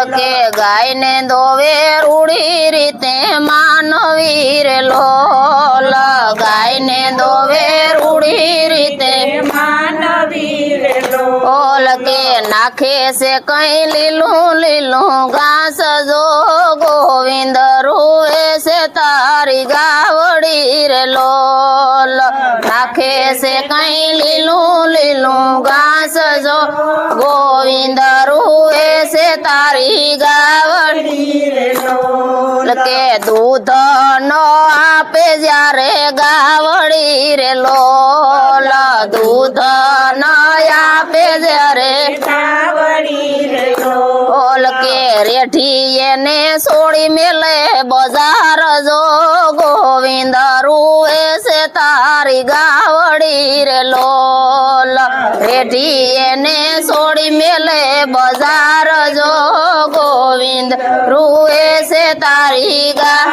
के गाय ने दोवे रूढ़ी रीते मानवीर लोल गाय ने दोवे रूढ़ी रीते मानवीर लोल के नाखे से कहीं लीलू लीलू घास जो गोविंद रूए से तारी गावड़ी रे लोल नाखे से कहीं लीलू लीलू घास जो गोविंद रूए તારી ગાવડી રે લોલ કે દૂધ નો આપે જ્યારે ગાવડી રે લોલ દૂધ ન આપે જ્યારે કાવડી રે લોલ ઓલ કે રેઠી એને સોળી મેલે બજાર જો ગોવિંદ રૂએ છે તારી ગાવડી રે લોલ રેઠી એને છોડી મેલે બજાર જો ગોવિંદ રૂએ છે તારી ગા.